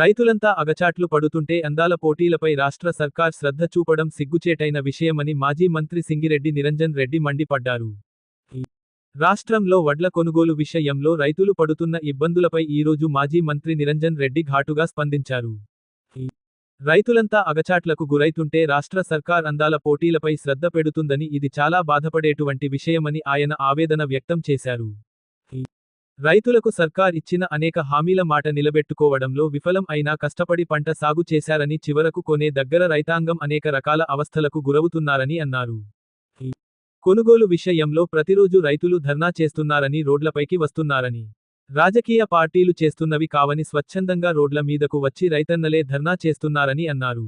రైతులంతా అగచాట్లు పడుతుంటే అందాల పోటీలపై రాష్ట్ర సర్కార్ శ్రద్ధ చూపడం సిగ్గుచేటైన విషయమని మాజీ మంత్రి సింగిరెడ్డి నిరంజన్ రెడ్డి మండిపడ్డారు. రాష్ట్రంలో వడ్ల కొనుగోలు విషయంలో రైతులు పడుతున్న ఇబ్బందులపై ఈరోజు మాజీ మంత్రి నిరంజన్ రెడ్డి ఘాటుగా స్పందించారు. రైతులంతా అగచాట్లకు గురైతుంటే రాష్ట్ర సర్కార్ అందాల పోటీలపై శ్రద్ధ పెడుతుందని ఇది చాలా బాధపడేటువంటి విషయమని ఆయన ఆవేదన వ్యక్తం చేశారు. రైతులకు సర్కార్ ఇచ్చిన అనేక హామీల మాట నిలబెట్టుకోవడంలో విఫలం అయినా కష్టపడి పంట సాగు చేశారని చివరకు కొనే దగ్గర రైతాంగం అనేక రకాల అవస్థలకు గురవుతున్నారని అన్నారు. కొనుగోలు విషయంలో ప్రతిరోజు రైతులు ధర్నా చేస్తున్నారని రోడ్లపైకి వస్తున్నారని. రాజకీయ పార్టీలు చేస్తున్నవి కావని స్వచ్ఛందంగా రోడ్ల మీదకు వచ్చి రైతన్నలే ధర్నా చేస్తున్నారని అన్నారు.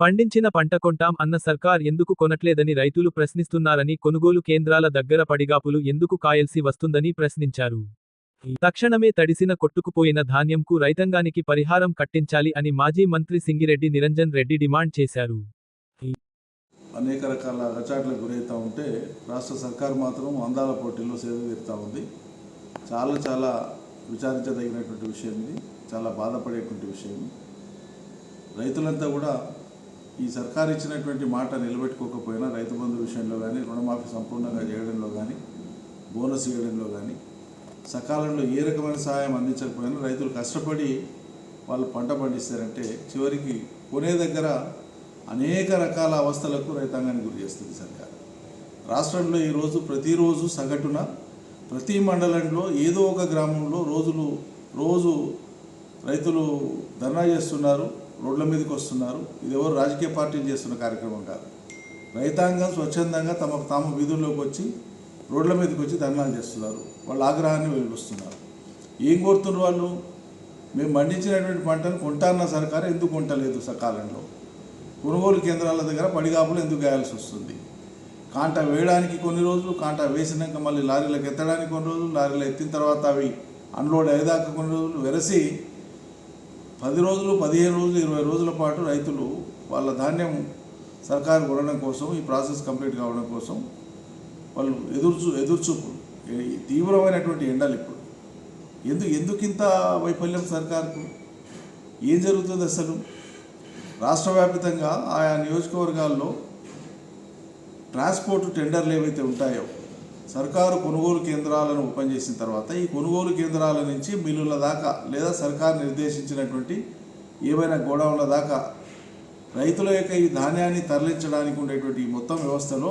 పండించిన పంట కొంటాం అన్న సర్కార్ ఎందుకు కొనట్లేదని రైతులు ప్రశ్నిస్తున్నారని కొనుగోలు కేంద్రాల దగ్గర పడిగాపులు ఎందుకు కాయల్సి వస్తుందని ప్రశ్నించారు. తక్షణమే తడిసిన కొట్టుకుపోయిన ధాన్యంకు రైతాంగానికి పరిహారం కట్టించాలి అని మాజీ మంత్రి సింగిరెడ్డి నిరంజన్ రెడ్డి డిమాండ్ చేశారు. అనేక రకాల రచాట్లకు గురవుతూ ఉంటే రాష్ట్ర సర్కారు మాత్రం అందాల పోటీల్లో సేవ తీరుతూ ఉంది. చాలా చాలా విచారించదగినటువంటి విషయం ఇది. చాలా బాధపడేటువంటి విషయం రైతులంతా కూడా ఈ సర్కారు ఇచ్చినటువంటి మాట నిలబెట్టుకోకపోయినా రైతు బంధు విషయంలో కానీ రుణమాఫీ సంపూర్ణంగా చేయడంలో కానీ బోనస్ ఇవ్వడంలో కానీ సకాలంలో ఏ రకమైన సహాయం అందించకపోయినా రైతులు కష్టపడి వాళ్ళు పంట పండిస్తారంటే చివరికి కొనే దగ్గర అనేక రకాల అవస్థలకు రైతాంగాన్ని గురి చేస్తుంది సర్కార్. రాష్ట్రంలో ఈరోజు ప్రతిరోజు సగటున ప్రతి మండలంలో ఏదో ఒక గ్రామంలో రోజులు రోజు రైతులు ధర్నా చేస్తున్నారు. రోడ్ల మీదకి వస్తున్నారు. ఇది ఎవరు రాజకీయ పార్టీలు చేస్తున్న కార్యక్రమం కాదు. రైతాంగం స్వచ్ఛందంగా తమ తాము వీధుల్లోకి వచ్చి రోడ్ల మీదకి వచ్చి ధర్నాలు చేస్తున్నారు. వాళ్ళ ఆగ్రహాన్ని వెలిపిస్తున్నారు. ఏం కోరుతున్నారు వాళ్ళు? మేము పండించినటువంటి పంటను కొంటాన్న సర్కారు ఎందుకు కొంటలేదు సకాలంలో కొనుగోలు కేంద్రాల దగ్గర పడిగాపులు ఎందుకు గాయాల్సి వస్తుంది? కాంటా వేయడానికి కొన్ని రోజులు కాంటా వేసినాక మళ్ళీ లారీలకు ఎత్తడానికి కొన్ని రోజులు లారీలో ఎత్తిన తర్వాత అవి అన్లోడ్ అయ్యేదాకా కొన్ని రోజులు వెరసి పది రోజులు పదిహేను రోజులు ఇరవై రోజుల పాటు రైతులు వాళ్ళ ధాన్యం సర్కారు కొనడం కోసం ఈ ప్రాసెస్ కంప్లీట్ కావడం కోసం వాళ్ళు ఎదురుచూ ఎదురుచూపులు తీవ్రమైనటువంటి ఎండలు ఇప్పుడు. ఎందుకు ఎందుకు ఇంత వైఫల్యం సర్కారుకు? ఏం జరుగుతుంది అసలు? రాష్ట్ర వ్యాప్తంగా ఆయా నియోజకవర్గాల్లో ట్రాన్స్పోర్ట్ టెండర్లు ఏవైతే ఉంటాయో సర్కారు కొనుగోలు కేంద్రాలను ఓపెన్ చేసిన తర్వాత ఈ కొనుగోలు కేంద్రాల నుంచి మిల్లుల దాకా లేదా సర్కారు నిర్దేశించినటువంటి ఏవైనా గోడౌన్ల దాకా రైతుల యొక్క ఈ ధాన్యాన్ని తరలించడానికి ఉండేటువంటి ఈ మొత్తం వ్యవస్థలో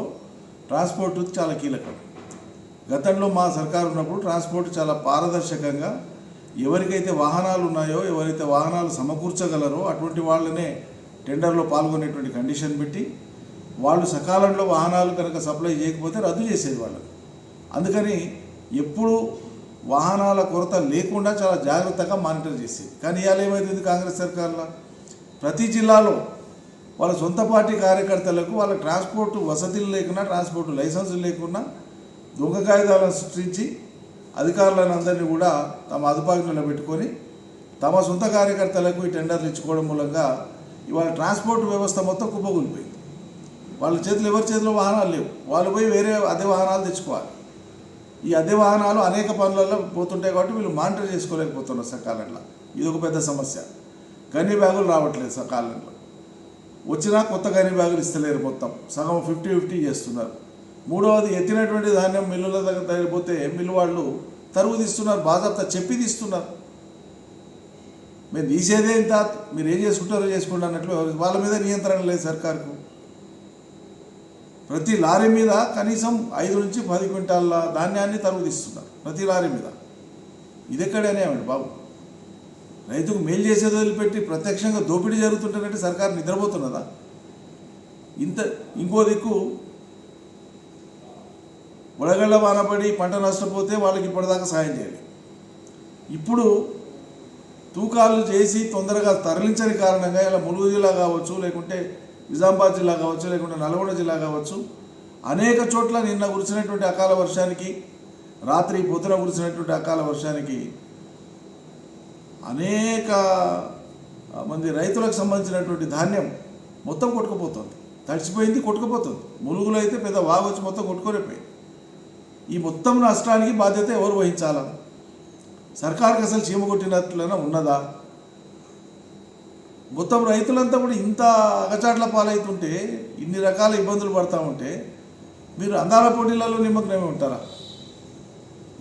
ట్రాన్స్పోర్ట్ చాలా కీలకం. గతంలో మా సర్కారు ఉన్నప్పుడు ట్రాన్స్పోర్ట్ చాలా పారదర్శకంగా ఎవరికైతే వాహనాలు ఉన్నాయో ఎవరైతే వాహనాలు సమకూర్చగలరో అటువంటి వాళ్ళనే టెండర్లో పాల్గొనేటువంటి కండిషన్ పెట్టి వాళ్ళు సకాలంలో వాహనాలు కనుక సప్లై చేయకపోతే రద్దు చేసేది వాళ్ళు అందుకని ఎప్పుడు వాహనాల కొరత లేకుండా చాలా జాగ్రత్తగా మానిటర్ చేసేది. కానీ ఇవాళ ఏమైతుంది కాంగ్రెస్ సర్కార్లో? ప్రతి జిల్లాలో వాళ్ళ సొంత పార్టీ కార్యకర్తలకు వాళ్ళ ట్రాన్స్పోర్ట్ వసతులు లేకున్నా ట్రాన్స్పోర్ట్ లైసెన్సులు లేకున్నా దొంగ కాగితాలను సృష్టించి అధికారులను అందరినీ కూడా తమ అదుపాజ్ఞలో పెట్టుకొని తమ సొంత కార్యకర్తలకు ఈ టెండర్లు ఇచ్చుకోవడం మూలంగా ఇవాళ ట్రాన్స్పోర్ట్ వ్యవస్థ మొత్తం కుప్పకూలిపోయింది. వాళ్ళ చేతులు ఎవరి చేతిలో వాహనాలు లేవు. వాళ్ళు పోయి వేరే అదే వాహనాలు తెచ్చుకోవాలి. ఈ అద్దె వాహనాలు అనేక పనులలో పోతుంటాయి కాబట్టి వీళ్ళు మానిటర్ చేసుకోలేకపోతున్నారు సకాలంలో. ఇది ఒక పెద్ద సమస్య. గన్ని బ్యాగులు రావట్లేదు సకాలంలో. వచ్చినా కొత్త గని బ్యాగులు ఇస్తలేరు మొత్తం. సగం ఫిఫ్టీ ఫిఫ్టీ చేస్తున్నారు. మూడవది ఎత్తినటువంటి ధాన్యం మిల్లుల దగ్గర తగిలిపోతే మిల్లు వాళ్ళు తరుగు తీస్తున్నారు బాధ్యత చెప్పి తీస్తున్నారు. మేము తీసేదే ఇంత మీరు ఏం చేసుకుంటారో చేసుకోండి అన్నట్లు వాళ్ళ మీద నియంత్రణ లేదు సర్కార్కు. ప్రతి లారీ మీద కనీసం ఐదు నుంచి పది క్వింటాల ధాన్యాన్ని తరుగు తీస్తున్నారు ప్రతి లారీ మీద. ఇది ఎక్కడనేమండి బాబు? రైతుకు మేలు చేసేది వదిలిపెట్టి ప్రత్యక్షంగా దోపిడీ జరుగుతుంటేనంటే సర్కారు నిద్రపోతున్నదా? ఇంత ఇంకో దిక్కు వడగళ్ళ వానపడి పంట నష్టపోతే వాళ్ళకి ఇప్పటిదాకా సాయం చేయాలి. ఇప్పుడు తూకాలు చేసి తొందరగా తరలించని కారణంగా ఇలా ములుగు జిల్లా కావచ్చు లేకుంటే నిజామాబాద్ జిల్లా కావచ్చు లేకుంటే నల్గొండ జిల్లా కావచ్చు అనేక చోట్ల నిన్న కురిసినటువంటి అకాల వర్షానికి రాత్రి పొద్దున కురిసినటువంటి అకాల వర్షానికి అనేక మంది రైతులకు సంబంధించినటువంటి ధాన్యం మొత్తం కొట్టుకుపోతుంది. తడిచిపోయింది కొట్టుకుపోతుంది. ములుగులో అయితే పెద్ద వాగు వచ్చి మొత్తం కొట్టుకొనిపోయింది ఈ మొత్తం నష్టానికి బాధ్యత ఎవరు వహించాలా సర్కార్కి అసలు చీమ కొట్టినట్లైనా ఉన్నదా? మొత్తం రైతులంతా కూడా ఇంత అగచాట్ల పాలవుతుంటే ఇన్ని రకాల ఇబ్బందులు పడతా ఉంటే మీరు అందాల పోటీలలో నిమగ్నమే ఉంటారా?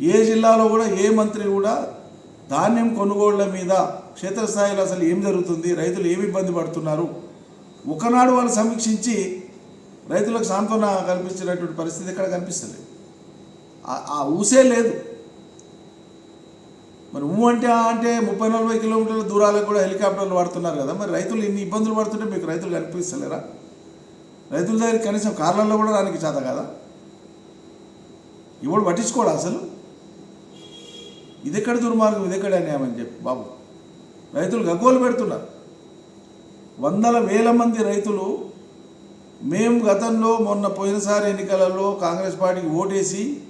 ఏ జిల్లాలో కూడా ఏ మంత్రి కూడా ధాన్యం కొనుగోళ్ళ మీద క్షేత్రస్థాయిలో అసలు ఏం జరుగుతుంది రైతులు ఏమి ఇబ్బంది పడుతున్నారు? ఒకనాడు వాళ్ళు సమీక్షించి రైతులకు సాంత్వన కల్పించినటువంటి పరిస్థితి ఇక్కడ కనిపిస్తుంది ఆ- ఆ ఊసే లేదు. మరి ఊ అంటే అంటే ముప్పై నలభై కిలోమీటర్ల దూరాలకు కూడా హెలికాప్టర్లు వాడుతున్నారు కదా. మరి రైతులు ఇన్ని ఇబ్బందులు పడుతుంటే మీకు రైతులు కనిపిస్తలేరా? రైతుల దగ్గర కనీసం కార్లలో కూడా రానికి చేత కదా? ఇవాడు పట్టించుకోడా అసలు? ఇదెక్కడ దుర్మార్గం ఇదెక్కడ అన్యాయం చెప్పి బాబు. రైతులు గగ్గోలు పెడుతున్నారు. వందల వేల మంది రైతులు మేము గతంలో మొన్న పోయినసారి ఎన్నికలలో కాంగ్రెస్ పార్టీకి ఓటేసి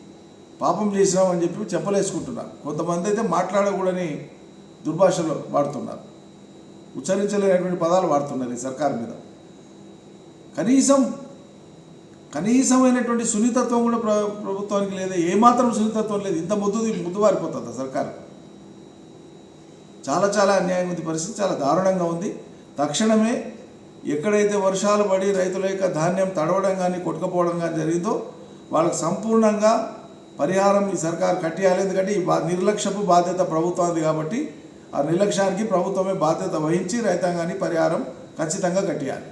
పాపం చేసినామని చెప్పి చెప్పలేసుకుంటున్నారు. కొంతమంది అయితే మాట్లాడకూడని దుర్భాషలు వాడుతున్నారు. ఉచ్చరించలేనటువంటి పదాలు వాడుతున్నారు ఈ సర్కార్ మీద. కనీసం కనీసమైనటువంటి సున్నితత్వం కూడా ప్ర ప్రభుత్వానికి లేదా ఏమాత్రం సున్నితత్వం లేదు. ఇంత ముద్దు ముద్దు వారిపోతుంది సర్కారు. చాలా చాలా అన్యాయం ఉంది పరిస్థితి. చాలా దారుణంగా ఉంది. తక్షణమే ఎక్కడైతే వర్షాలు పడి రైతుల యొక్క ధాన్యం తడవడం కానీ కొట్టుకపోవడం కానీ జరిగిందో వాళ్ళకి సంపూర్ణంగా పరిహారం ఈ సర్కార్ కట్టేయాలి. ఎందుకంటే ఈ బా నిర్లక్ష్యపు బాధ్యత ప్రభుత్వానికి కాబట్టి ఆ నిర్లక్ష్యానికి ప్రభుత్వమే బాధ్యత వహించి రైతాంగాన్ని పరిహారం ఖచ్చితంగా కట్టేయాలి.